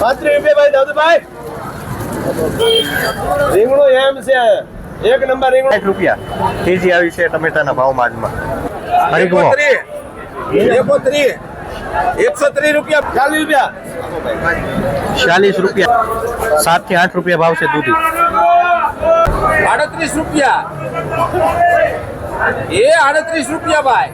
પાંત્રીસ રૂપિયા ભાઈ દાદુભાઈ. રીંગણું એમ છે. એક નંબર રીંગણું. રૂપિયા. કેજી આવી છે ટમેટાના ભાવમાં આજમાં. હરીગવો એકોત્રીસ એકસો ત્રીસ રૂપિયા. ચાલીસ રૂપિયા. ચાલીસ રૂપિયા. સાતથી આઠ રૂપિયા ભાવ છે દૂધી. આડત્રીસ રૂપિયા. એ આડત્રીસ રૂપિયા ભાઈ.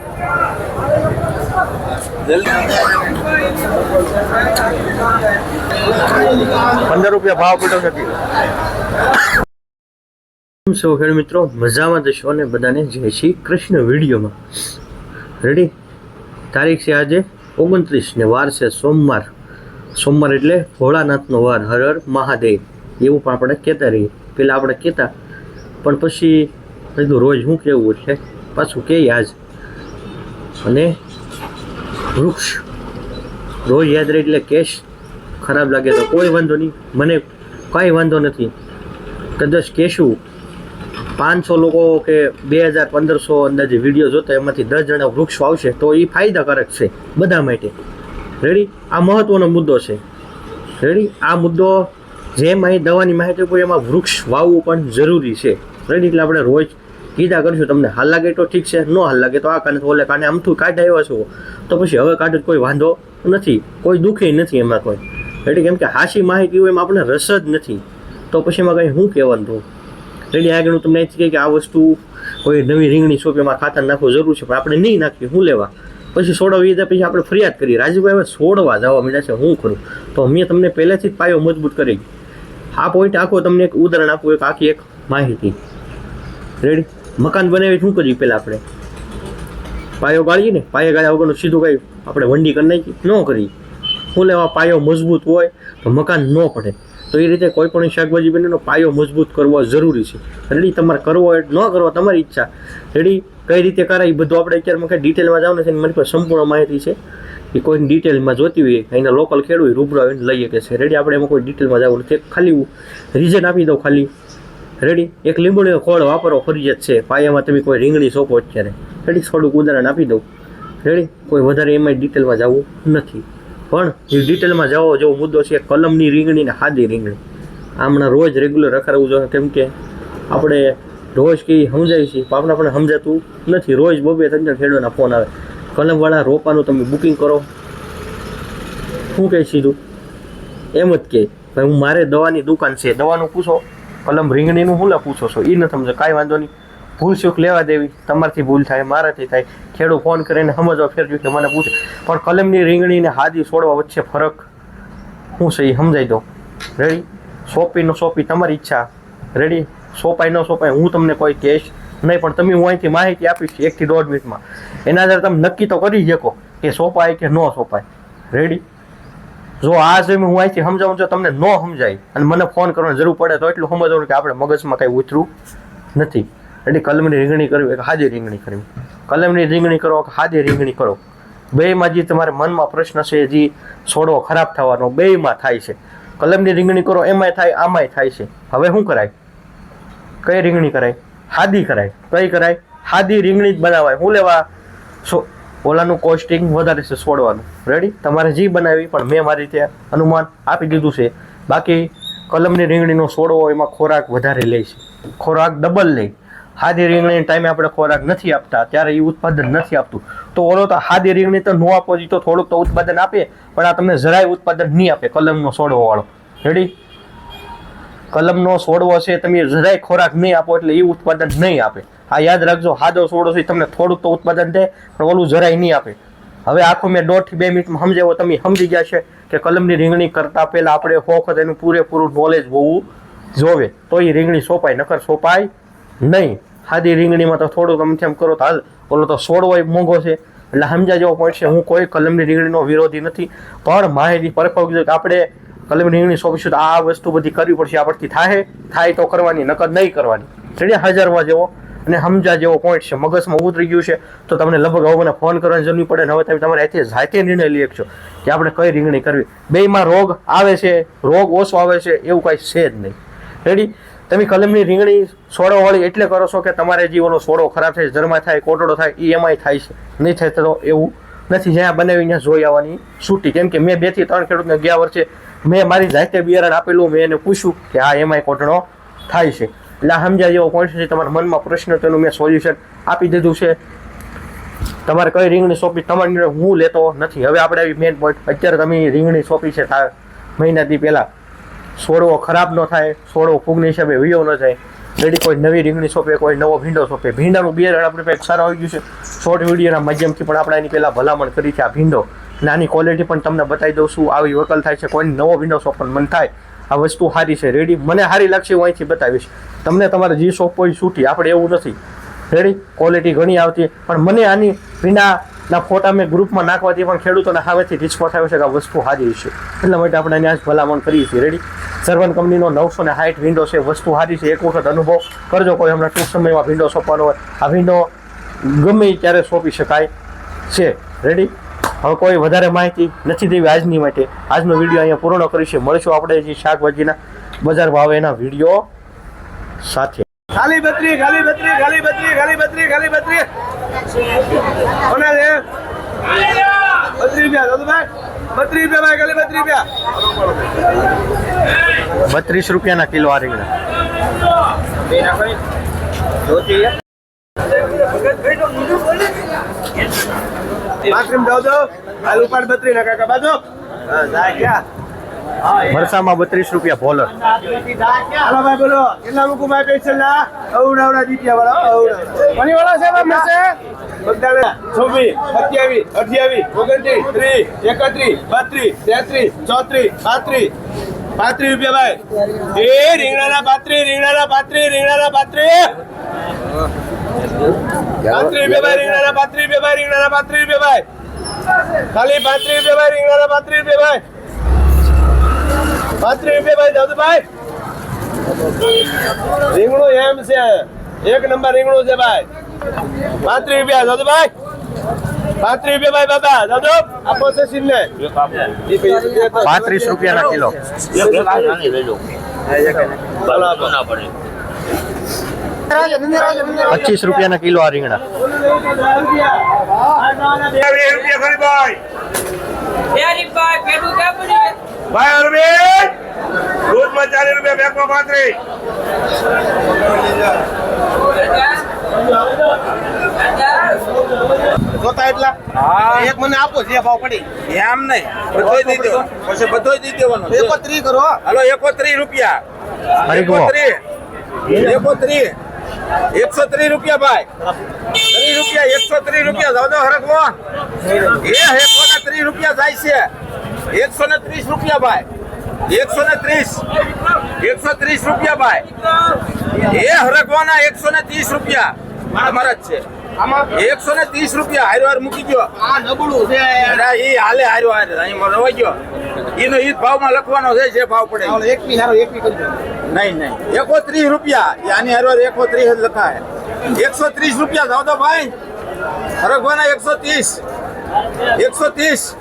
પંદર રૂપિયા ભાવ પડ્યો નથી છો ખેડ મિત્રો? મજામાં જશો અને બધાને? જય શ્રી કૃષ્ણ વિડીયોમાં. રેડી તારીખ છે આજે ઓગણત્રીસ ને વાર છે સોમવાર. સોમવાર એટલે ભોળાનાથનો વાર, હર હર મહાદેવ. એવું પણ આપણે કહેતા રહીએ. પહેલાં આપણે કહેતા, પણ પછી કીધું રોજ શું કહેવું છે? પાછું કહે આજ. અને વૃક્ષ. રોજ યાદ રહે એટલે કેશ ખરાબ લાગે તો કોઈ વાંધો નહીં. મને કાંઈ વાંધો નથી. કદાચ કહેશું. પાંચસો લોકો કે બે હજાર પંદરસો અંદાજે વીડિયો જોતા એમાંથી દસ જણા વૃક્ષ વાવશે તો એ ફાયદાકારક છે બધા માટે. રેડી આ મહત્વનો મુદ્દો છે. રેડી આ મુદ્દો જેમ અહીં દવાની માહિતી કોઈ એમાં વૃક્ષ વાવવું પણ જરૂરી છે. રેડી એટલે આપણે રોજ કીધા કરીશું તમને, હાલ લાગે તો ઠીક છે, ન હાલ લાગે તો આ કાને ઓલે કાને આમથું કાઢ આવ્યા છો. તો પછી હવે કાઢો, કોઈ વાંધો નથી, કોઈ દુઃખી નથી એમાં કોઈ. રેડી કેમ કે હાશી માહિતી હોય એમાં આપણે રસ જ નથી. તો પછી એમાં કંઈ શું કહેવાનું તો રેડી આગળ હું તમને એ કે આ વસ્તુ કોઈ નવી રીંગણી સોપીમાં ખાતર નાખવું જરૂર છે, પણ આપણે નહીં નાખીએ શું લેવા? પછી સોડવી દે પછી આપણે ફરિયાદ કરીએ. રાજુભાઈ સોડવા જવા મળ્યા છે, હું કરું? તો મેં તમને પહેલેથી જ પાયો મજબૂત કરી. આ પોઈન્ટ આખો તમને એક ઉદાહરણ આપું, એક આખી એક માહિતી. રેડી? મકાન બનાવી શું કર્યું પહેલાં આપણે? પાયો ગાળીએ ને, પાયા ગાળ્યા વગરનું સીધું કાંઈ આપણે વંડી કરી નાખી ન કરી શું લેવા પાયો મજબૂત હોય તો મકાન ન પડે. તો એ રીતે કોઈ પણ શાકભાજી બનેનો પાયો મજબૂત કરવો જરૂરી છે. રેડી તમારે કરવો હોય, ન કરવો તમારી ઈચ્છા. રેડી કઈ રીતે કરાય એ બધું આપણે અત્યારમાં કંઈ ડિટેલમાં જાવ ને મારી પાસે સંપૂર્ણ માહિતી છે. એ કોઈને ડિટેલમાં જોતી હોય, અહીંના લોકલ ખેડૂત રૂબરૂ આવીને લઈએ કે છે. રેડી આપણે એમાં કોઈ ડિટેલમાં જવું નથી. ખાલી રીઝન આપી દઉં ખાલી. રેડી એક લીંબુનો ખોળ વાપરો ફરજિયાત છે. પાયામાં તમે કોઈ રીંગણી સોંપો અત્યારે. રેડી થોડુંક ઉદાહરણ આપી દઉં. રેડી કોઈ વધારે એમાં ડિટેલમાં જવું નથી. પણ એ ડિટેલમાં જવો જેવો મુદ્દો છે કલમની રીંગણી ને હાદી રીંગણી. હમણાં રોજ રેગ્યુલર રખાડવું જોઈએ, કેમ કે આપણે રોજ કંઈ સમજાય છે પણ આપણે આપણે સમજાતું નથી. રોજ બબે ત્રણ ખેડૂતના ફોન આવે. કલમવાળા રોપાનું તમે બુકિંગ કરો. શું કહે સીધું એમ જ કે ભાઈ, હું મારે દવાની દુકાન છે. દવાનું પૂછો. કલમ રીંગણીનું હું પૂછો છો? એ ન સમજો, કાંઈ વાંધો નહીં. ભૂલ ચૂક લેવા દેવી, તમારથી ભૂલ થાય, મારાથી થાય. ખેડૂત ફોન કરીને સમજવા ફેરવ્યું કે મને પૂછે. પણ કલમની રીંગણીને હાજી છોડવા વચ્ચે ફરક શું છે એ સમજાઈ દો. રેડી સોંપી ન સોંપી તમારી ઈચ્છા. રેડી સોંપાય ન સોંપાય હું તમને કોઈ કહેશ નહીં, પણ તમે હું અહીંથી માહિતી આપીશ એકથી દોઢ મિનિટમાં. એના આધારે તમે નક્કી તો કરી શકો કે સોંપાય કે ન સોંપાય. રેડી જો આ જેમ હું અહીંથી સમજાવું છું, તમને ન સમજાય, અને મને ફોન કરવાની જરૂર પડે તો એટલું સમજવાનું કે આપણે મગજમાં કંઈ ઉતરું નથી. એટલે કલમની રીંગણી કરવી કે હાદી રીંગણી કરવી. કલમની રીંગણી કરો કે હાદી રીંગણી કરો. બેયમાં જે તમારે મનમાં પ્રશ્ન છે, જે છોડો ખરાબ થવાનો બેયમાં થાય છે. કલમની રીંગણી કરો, એમાંય થાય, આમાંય થાય છે. હવે શું કરાય? કઈ રીંગણી કરાય? હાદી કરાય. કઈ કરાય? હાદી રીંગણી જ બનાવાય. હું લેવા? ઓલાનું કોસ્ટિંગ વધારે છે છોડવાનું. રેડી તમારે જે બનાવી પણ મેં મારી રીતે અનુમાન આપી દીધું છે. બાકી કલમની રીંગણીનો છોડવો એમાં ખોરાક વધારે લે છે. ખોરાક ડબલ લે. હાદી રીંગણી ટાઈમે આપણે ખોરાક નથી આપતા, ત્યારે એ ઉત્પાદન નથી આપતું. તો ઓલો તો હાદી રીંગણી તો ન આપો તો થોડુંક તો ઉત્પાદન આપે, પણ આ તમને જરાય ઉત્પાદન નહીં આપે કલમનો છોડવો વાળો રેડી કલમનો છોડવો છે, તમે જરાય ખોરાક નહીં આપો એટલે એ ઉત્પાદન નહીં આપે. આ યાદ રાખજો, હાદો સોડો છે તમને થોડુંક તો ઉત્પાદન દે, પણ ઓલું જરાય નહીં આપે. હવે આખું મેં દોઢથી બે મિનિટમાં સમજાવો તમે સમજી ગયા છે કે કલમની રીંગણી કરતાં પહેલાં આપણે ફોખત એનું પૂરેપૂરું નોલેજ હોવું જોવે. તો એ રીંગણી સોંપાય, નકર સોંપાય નહીં. હાદી રીંગણીમાં તો થોડું તમે તેમ કરો તો હાલ, ઓલો તો સોડવો મોંઘો છે. એટલે સમજા જેવો પોઈન્ટ છે, હું કોઈ કલમની રીંગણીનો વિરોધી નથી, પણ માહિતી પરફેક્ટ કે આપણે કલમની રીંગણી સોંપીશું તો આ વસ્તુ બધી કરવી પડશે આપણથી થાય થાય તો કરવાની, નકર નહીં કરવાની. એટલે હાજરવા જેવો અને સમજા જેવો પોઈન્ટ છે. મગજમાં ઉતરી ગયું છે, તો તમને લગભગ હવે મને ફોન કરવાની જરૂર પડે ને હવે તમે તમારે અહીંથી જાતે નિર્ણય લઈ શકશો કે આપણે કઈ રીંગણી કરવી. બેમાં રોગ આવે છે, રોગ ઓછો આવે છે, એવું કાંઈ છે જ નહીં. રેડી તમે કલમની રીંગણી સોડોવાળી એટલે કરો છો કે તમારે જે ઓલો સોડો ખરાબ થાય જરમા થાય કોટડો થાય એ એમાંય થાય છે. નહીં થાય તો એવું નથી. જ્યાં બનાવી ત્યાં જોઈ આવવાની છૂટી કેમ કે મેં બેથી ત્રણ ખેડૂતને ગયા વર્ષે મેં મારી જાતે બિયારણ આપેલું, મેં એને પૂછ્યું કે આ એમાંય કોટણો થાય છે. સમજ્યા જેવો પોઈન્ટ છે તમારા મનમાં પ્રશ્ન તેનું મેં સોલ્યુશન આપી દીધું છે. તમારે કઈ રીંગણી સોંપી તમારી હું લેતો નથી. હવે આપણે આવી મેન પોઈન્ટ અત્યારે તમે રીંગણી સોંપી છે તાર મહિનાથી પહેલાં. છોડવો ખરાબ ન થાય છોડવો ફૂગની હિસાબે વિયો ન થાય રેડી કોઈ નવી રીંગણી સોંપે, કોઈ નવો ભીંડો સોંપે. ભીંડાનું બિયારણ આપણે પાસે સારા આવી ગયું છે. શોર્ટ વિડીયોના માધ્યમથી પણ આપણે એની પહેલાં ભલામણ કરી છે આ ભીંડો. નાની ક્વોલિટી પણ તમને બતાવી દઉં છું. આવી વકલ થાય છે. કોઈ નવો ભીંડો સોંપવાનું મન થાય આ વસ્તુ સારી છે. રેડી મને સારી લાગશે હું અહીંથી બતાવીશ. તમને તમારે જે શોપ હોય છૂટી, આપણે એવું નથી. રેડી ક્વોલિટી ઘણી આવતી. પણ મને આની વિનાના ફોટા મેં ગ્રુપમાં નાખવાથી પણ ખેડૂતોને સામેથી રિસ્પોન્સ આવ્યો છે કે આ વસ્તુ સારી છે. એટલા માટે આપણે આની આજ ભલામણ કરીએ છીએ. રેડી સર્વન કંપનીનો નવસો ને સાઠ વિન્ડો છે. વસ્તુ સારી છે. એક વખત અનુભવ કરજો. કોઈ હમણાં ટૂંક સમયમાં વિન્ડો સોંપવાનો હોય. આ વિન્ડો ગમે ત્યારે સોંપી શકાય છે. રેડી હવે કોઈ વધારે માહિતી નથી દેવી આજની માટે. આજનો વીડિયો અહીંયા પૂર્ણ કરીશું. મળીશું આપણે જે શાકભાજીના બજાર ભાવ એના વીડિયો સાથે. ખાલી બત્રી ખાલી બત્રી ખાલી બત્રી ખાલી બત્રી ખાલી બત્રી. કોને બત્રી રૂપિયા દાદુભાઈ. બત્રી રૂપિયા ભાઈ ખાલી બત્રી રૂપિયા. બત્રીસ રૂપિયાના કિલો આ રીંગણા. બાથરૂમ જાવ તો હાલ ઉપાડ બત્રી ના કાકા બાજુ. હા જાય ક્યાં? મરસામાં બત્રીસ રૂપિયા ભોલર. હાલો ભાઈ બોલો. કેટલા મૂકું ભાઈ પૈસા ના અવડાવડા દીત્યા વાળા અવડા મની વાળા છે ભાઈ મેસે બધાને છવ્વીસ સત્યાવીસ અઠ્યાવીસ ઓગણત્રીસ ત્રીસ એકત્રીસ બત્રીસ તેત્રીસ ચોત્રીસ પાંત્રીસ પાંત્રીસ રૂપિયા ભાઈ. એ રીંગણાના પાંત્રીસ રીંગણાના પાંત્રીસ રીંગણાના પાંત્રીસ. પાંત્રીસ રૂપિયા ભાઈ, રીંગણાના પાંત્રીસ રૂપિયા ભાઈ, રીંગણાના પાંત્રીસ રૂપિયા ભાઈ. ખાલી પાંત્રીસ રૂપિયા ભાઈ, રીંગણાના પાંત્રીસ રૂપિયા ભાઈ. પાંત્રીસ રૂપિયા ભાઈ દાદુભાઈ રીંગણું એમ છે. એક નંબર રીંગણું છે ભાઈ. પાંત્રીસ રૂપિયા દાદુભાઈ પાંત્રીસ રૂપિયા ભાઈ બાબા દાદો. આપો છે સિંહને પાંત્રીસ રૂપિયાના કિલો. પચીસ રૂપિયા પચીસ રૂપિયાના કિલો આ રીંગણા. ભાઈ અરવિંદ દૂધમાં ચાલીસ રૂપિયા બેગમાં પાંત્રીસ. જોતા એટલા? એક મને આપો જે ભાવ પડી. એમ નહીં. બધોય દઈ દેવાનો પછી બધોય દઈ દેવાનો. એકો ત્રી કરો હાલો એકોત્રીસ રૂપિયા. હરીગવો એકોત્રીસ એકોત્રીસ એકસો ત્રીસ રૂપિયા ભાઈ. ત્રીસ રૂપિયા એકસો ત્રીસ રૂપિયા જાવ હરકવો એ એકસો ને ત્રીસ રૂપિયા જાય છે. એકસો ને ત્રીસ રૂપિયા ભાઈ. એકસો ને ત્રીસ. એકસો ત્રીસ રૂપિયા ભાઈ. એ હરકવાના એકસો ને ત્રીસ રૂપિયા. તમારા જ છે. એકસો ને ત્રીસ રૂપિયા હારો હાર મૂકી ગયો. આ નબળું છે અરે હાલે હાર્યો હારે. અહીં રવાઈ ગયો. એનો ઈ ભાવમાં લખવાનો છે જે ભાવ પડે એક પી હારો એક પી કરજો. નહીં નહીં. એકો ત્રીસ રૂપિયા. આની હારો એકો ત્રીસ જ લખાય. એકસો ત્રીસ રૂપિયા જાવ તો ભાઈ. હરખવાના એકસો ત્રીસ. એકસો ત્રીસ.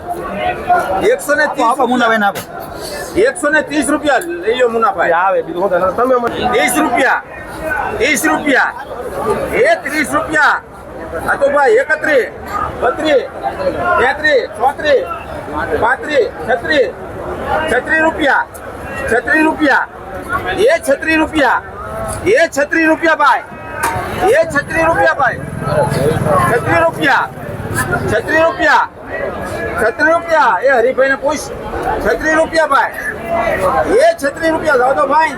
એકસો ને ત્રીસ મુનાભાઈ આપો. એકસો ને ત્રીસ રૂપિયા લઈ લો મુનાભાઈ. આવે બીજું તમે ત્રીસ રૂપિયા. ત્રીસ રૂપિયા. એ ત્રીસ રૂપિયા. આ તો ભાઈ એકત્રીસ, બત્રીસ, તેત્રીસ, ચોત્રીસ, પાંત્રીસ, છત્રીસ છત્રીસ રૂપિયા. છત્રીસ રૂપિયા. એ છત્રીસ રૂપિયા. એ છત્રીસ રૂપિયા ભાઈ. એ છત્રીસ રૂપિયા ભાઈ. છત્રીસ રૂપિયા. છત્રીસ રૂપિયા. છત્રીસ રૂપિયા. એ હરીભાઈ ને પૂછ. છત્રીસ રૂપિયા ભાઈ. એ છત્રીસ રૂપિયા. જાવ તો ભાઈ.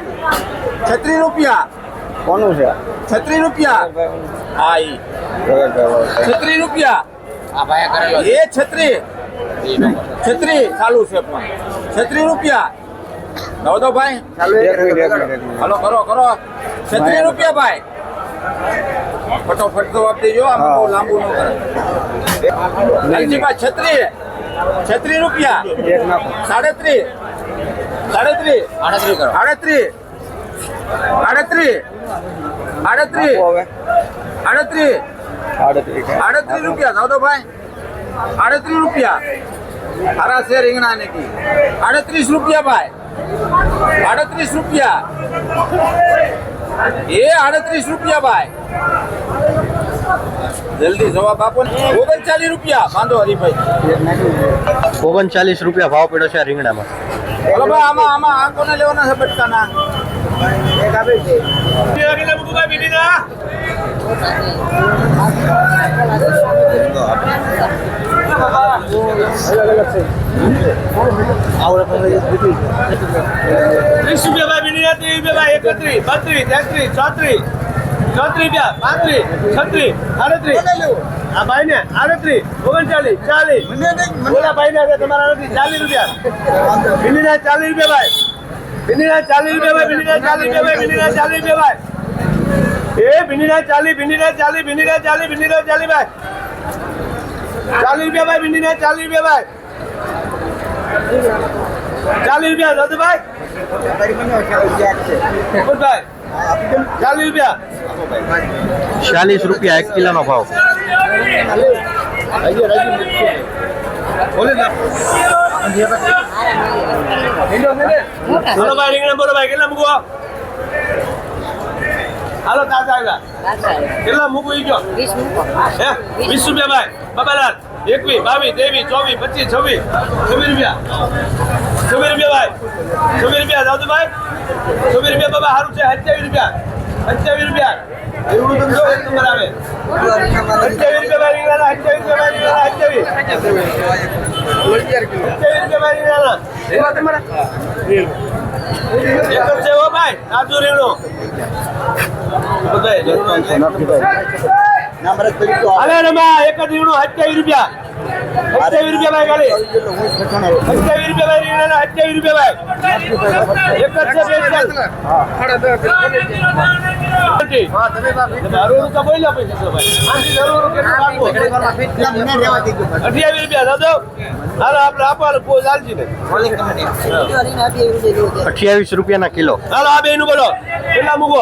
છત્રીસ રૂપિયા. કોનું છે? છત્રી રૂપિયા. હા ઈ. છત્રી રૂપિયા. એ છત્રી. છત્રી ચાલુ છે પણ. છત્રી રૂપિયા. જાવ તો ભાઈ. હલો કરો કરો. છત્રી રૂપિયા ભાઈ. ફટોફટ તો આપી દેજો આમાં બહુ લાંબુ ન કરે. લાલજીભાઈ છત્રી. છત્રી રૂપિયા. સાડત્રીસ સાડત્રીસ આડત્રી કરો. આડત્રીસ. આડત્રીસ આડત્રીસ આડત્રીસ આડત્રીસ રૂપિયા જાવ તો ભાઈ આડત્રીસ રૂપિયા હારા છે રીંગણા ને કી આડત્રીસ રૂપિયા ભાઈ આડત્રીસ રૂપિયા એ આડત્રીસ રૂપિયા ભાઈ જલ્દી જવાબ આપો ને ઓગણચાલીસ રૂપિયા બાંધો હરીભાઈ ઓગણચાલીસ રૂપિયા ભાવ પડ્યો છે આ રીંગણામાં હલો ભાઈ આમાં આમાં આ કોને લેવાના છે બટકાના ત્રીસ રૂપિયા ભાઈ ભીંડીના ત્રીસ રૂપિયા ભાઈ એકત્રીસ બત્રીસ તેત્રીસ ચોત્રીસ ચોત્રીસ રૂપિયા પાંત્રીસ છત્રીસ આડત્રીસ. આ ભાઈ ને આડત્રીસ ઓગણચાલીસ ચાલીસ. બોલા ભાઈ ને તમારા નથી ચાલીસ રૂપિયા. ભીંડીના ચાલીસ રૂપિયા ભાઈ. ભીંડીના ચાલીસ રૂપિયા ભીંડીના ચાલીસ રૂપિયા ભીંડીના ચાલીસ રૂપિયા ભાઈ એ ભીંડીના ચાલીસ ભીંડીના ચાલીસ ભીંડીના ચાલીસ ભીંડીના ચાલીસ ભાઈ ચાલીસ રૂપિયા ભાઈ ભીંડીના ચાલીસ રૂપિયા ભાઈ ચાલીસ રૂપિયા દાદુ ભાઈ ભાઈ ચાલીસ રૂપિયા ચાલીસ રૂપિયા એક કિલોનો ભાવ. બોલે બોલો ભાઈ, રીંગણા બોલો ભાઈ, કેટલા મૂકવા? હાલો, તાજા આવ્યા. કેટલા મૂકવું ગયો વીસ રૂપિયા ભાઈ. બાબાલાલ, એકવી, બાવીસ, ત્રેવીસ, ચોવીસ, પચીસ, છવ્વીસ. છવ્વીસ રૂપિયા. છવ્વીસ રૂપિયા ભાઈ. છવ્વીસ રૂપિયા દાદુભાઈ છવ્વીસ રૂપિયા બાબા, સારું છે. સત્યાવીસ રૂપિયા. સત્યાવીસ રૂપિયા. એવડું તમે જો એક નંબર આવે. સત્યાવીસ રૂપિયા એક જ રીંગણું સત્યાવીસ રૂપિયા. સત્યાવીસ રૂપિયા ભાઈ ખાલી સત્યાવીસ રૂપિયા ભાઈ સત્યાવીસ રૂપિયા ભાઈ એક જ અઠ્યાવીસ રૂપિયા દાદો હાલો આપણે આપો કોઈ ને. અઠ્યાવીસ રૂપિયાના કિલો. હાલો આ બેનું બોલો. કેટલા મૂકો?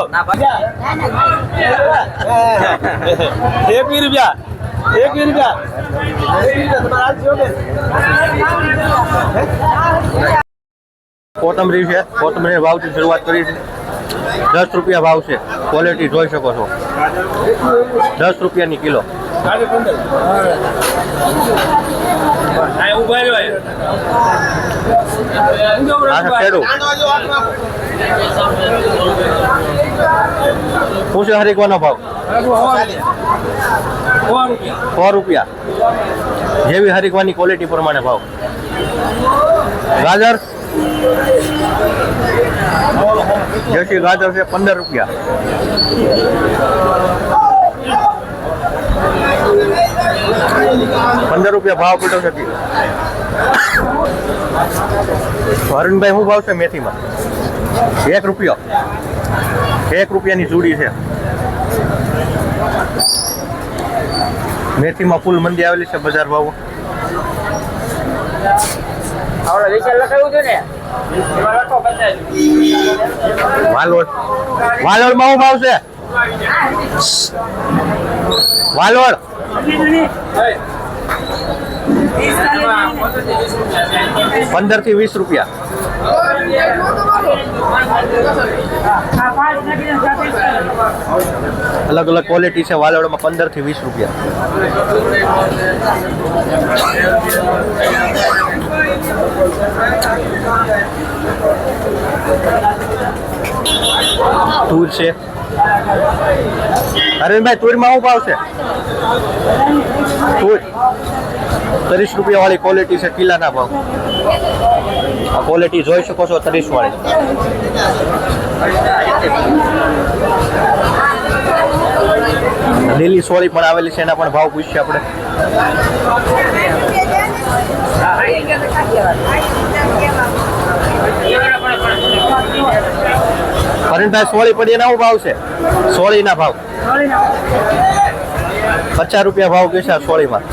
એકવીસ રૂપિયા. એકવીસ રૂપિયા એક રૂપિયા તમારા હાથ છે કોથમરી છે કોથમરી ભાવથી શરૂઆત કરી છે. દસ રૂપિયા ભાવ છે ક્વોલિટી જોઈ શકો છો. દસ રૂપિયાની કિલો. ખેડૂત શું છે હરીકવાનો ભાવ? સો રૂપિયા. જેવી હરીકવાની ક્વોલિટી પ્રમાણે ભાવ? ગાજર? દેશી ગાજર છે પંદર રૂપિયા. પંદર રૂપિયા ભાવ પડ્યો છે વરુણભાઈ શું ભાવ છે મેથીમાં? એક રૂપિયો. એક રૂપિયાની ચૂડી છે. મેથીમાં ફૂલ મંદી આવેલી છે બજાર ભાવ. વાલોડ. વાલોડમાં શું ભાવ છે. વાલોડ. પંદરથી વીસ રૂપિયા અલગ અલગ ક્વોલિટી છે વાલોડમાં પંદરથી વીસ રૂપિયા તુર છે અરવિંદભાઈ, તુરમાં શું ભાવ છે? તુર. ત્રીસ રૂપિયા વાળી ક્વોલિટી છે કિલ્લાના ભાવ. ક્વોલિટી જોઈ શકો છો ત્રીસ વાળી લીલી સોળી પણ આવેલી છે, એના પણ ભાવ પૂછીએ આપણે. પરેશભાઈ સોળી પડી એના ભાવ છે? સોળીના ભાવ. પચાસ રૂપિયા ભાવ કે છે આ સોળીમાં.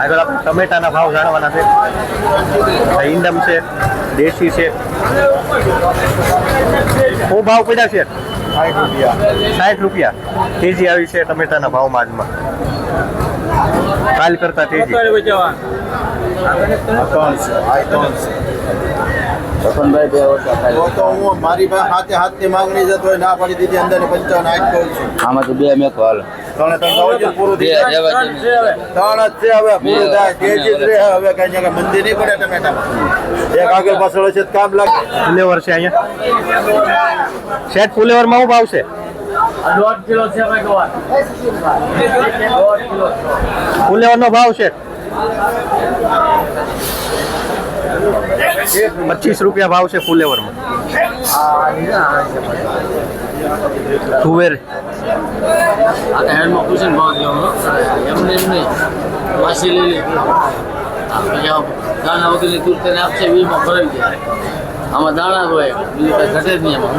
આગળ આપણે ટમેટાના ભાવ જાણવાના છે. ઈંડમ છે દેશી છે. શું ભાવ પડ્યા છે? સાઠ રૂપિયા. તેજી આવી છે ટમેટાના ભાવમાં આજમાં. કાલ કરતા તેજી તો તો હું મારી પાસે હાથે હાથની માંગણી જતો હોય ના પડી દીધી અંદર પંચાવન આઠ કહું છું આમાંથી બે મેં હાલ ત્રણે ત્રણ પૂરું થઈ ત્રણ જ છે હવે પૂરું થાય જ રહે હવે કઈ જગ્યાએ મંદિર નહીં પડે ટમેટામાં એક આગળ પાછળ છે? કામ લાગે ફુલેવર છે અહીંયા શેઠ ફુલેવરમાં શું ભાવ છે ફુલેવરનો ભાવ છે? પચીસ રૂપિયા ભાવ છે ફુલેવરમાં. તુવેર હેન્ડમાં પૂછીને ભાવ દેવાનો એમને એમ નહીં વાસી લઈ લે. દાણા આપશે વીમાં ફરવી જાય. આમાં દાણા હોય બીજું કઈ ઘટે જ નહીં એમાં.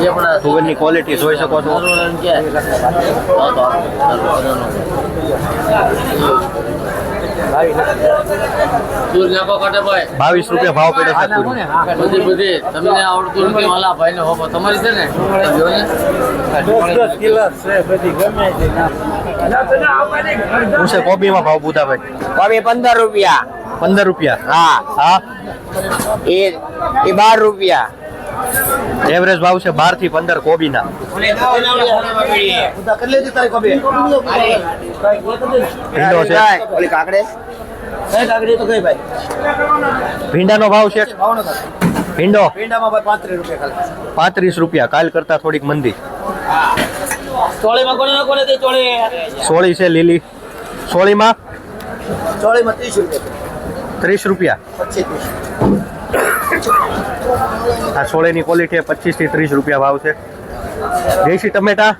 જે પણ તુવેરની ક્વોલિટી જોઈ શકો છો. હા ભાઈ. બાવીસ રૂપિયા ભાવ પડે છે. બધી બધી. તમને આવડતું નથી વાલા ભાઈ ને હોપો તમારી છે ને? જો ને. શું છે કોબીમાં ભાવ બુધાભાઈ કોબી પંદર રૂપિયા. પંદર રૂપિયા. હા. હા. એ એ બાર રૂપિયા. એવરેજ ભાવ છે બારથી પંદર કોબીના. ભીંડો છે. ઓલી ભીંડાનો ભાવ છે ભીંડો. પાંત્રીસ રૂપિયા ખાલી. પાંત્રીસ રૂપિયા. કાલ કરતા થોડીક મંદી. સોળી છે લીલી. સોળીમાં ચોળીમાં ત્રીસ રૂપિયા. ત્રીસ રૂપિયા. આ સોળેની ક્વોલિટી પચીસથી ત્રીસ રૂપિયા ભાવ છે. દેશી ટમેટા?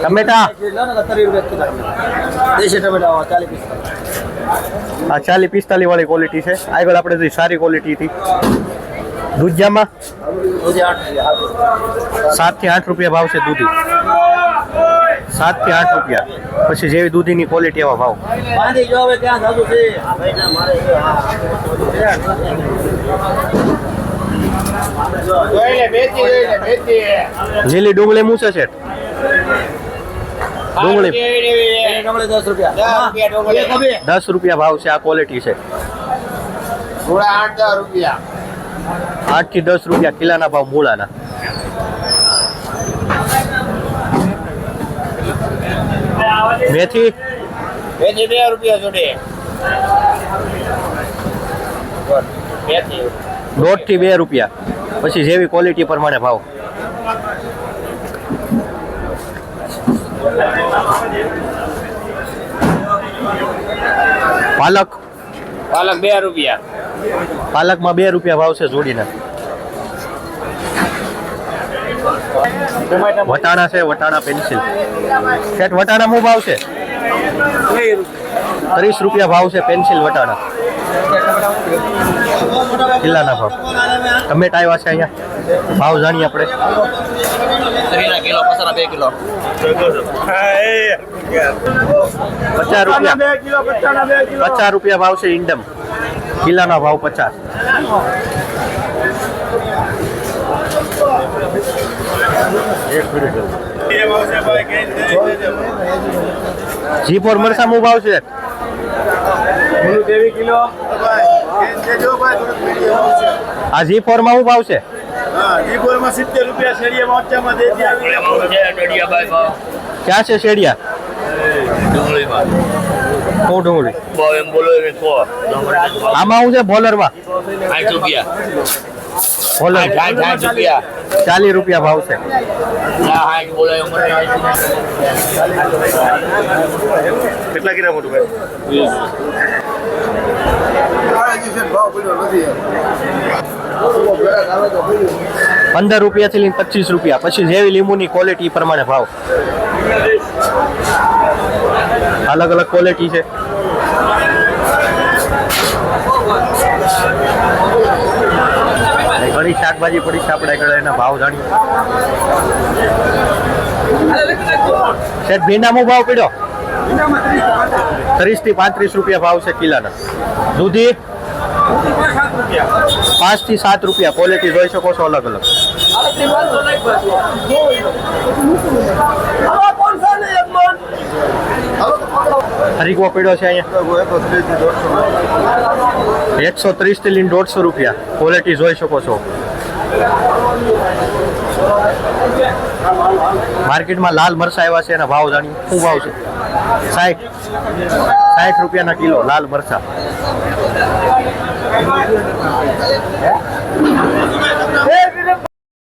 ટમેટા? આ ચાલી પિસ્તાલીસ વાળી ક્વોલિટી છે. આગળ આપણે સારી ક્વોલિટી હતી દૂધિયામાં સાતથી આઠ રૂપિયા ભાવ છે દૂધી. સાત કે આઠ રૂપિયા. પછી જેવી દૂધીની ક્વોલિટી એવા ભાવ. બાંધી જો હવે ત્યાં સાધુ છે? આ ભાઈ ના મારે છે. લીલી ડુંગળી મૂસે છે. ડુંગળી. દસ રૂપિયા. દસ રૂપિયા ભાવ છે આ ક્વોલિટી છે. આઠથી દસ રૂપિયા કિલાના ભાવ મૂળાના. મેથી? મેથી બે રૂપિયા જોડે. દોઢથી બે રૂપિયા. પછી જેવી ક્વોલિટી પ્રમાણે ભાવ. પાલક? પાલક બે રૂપિયા. પાલકમાં બે રૂપિયા ભાવ છે જોડીના. વટાણા છે વટાણા પેન્સિલ સેટ વટાણા શું ભાવ છે? ત્રીસ રૂપિયા ભાવ છે પેન્સિલ વટાણા. કિલ્લાના ભાવ. ટમેટા આવ્યા છે અહીંયા. ભાવ જાણીએ આપણે. પચાસ રૂપિયા પચાસ રૂપિયા. ભાવ છે ઇન્ડમ કિલ્લાના ભાવ પચાસ. જી ફોર મરસા શું ભાવ છે? આ જી ફોરમાં શું ભાવ છે? રૂપિયા ક્યાં છે શેડિયા શું ડુંગળી? આમાં શું છે? બોલરમાં? બોલર ચાલીસ રૂપિયા. ભાવ છે. કેટલા કિલો મોટું ભાઈ? પંદર રૂપિયાથી લઈને પચીસ રૂપિયા. પછી જેવી લીંબુની ક્વોલિટી પ્રમાણે ભાવ. અલગ અલગ ક્વોલિટી છે. ઘણી શાકભાજી પડી છે, આપણે આગળ એના ભાવ જાણીએ. સાહેબ, ભીંડામાં ભાવ પડ્યો? ત્રીસથી પાંત્રીસ રૂપિયા ભાવ છે કિલાના. દૂધી? પાંચથી સાત રૂપિયા. ક્વોલિટી જોઈ શકો છો અલગ અલગ. હરીગો પીડો છે અહીંયા? એકસો ત્રીસથી લઈને દોઢસો રૂપિયા. ક્વોલિટી જોઈ શકો છો. માર્કેટમાં લાલ મરચા આવ્યા છે એના ભાવ જાણીએ. શું ભાવ છે? સાઠ. સાઠ રૂપિયાના કિલો લાલ મરચા.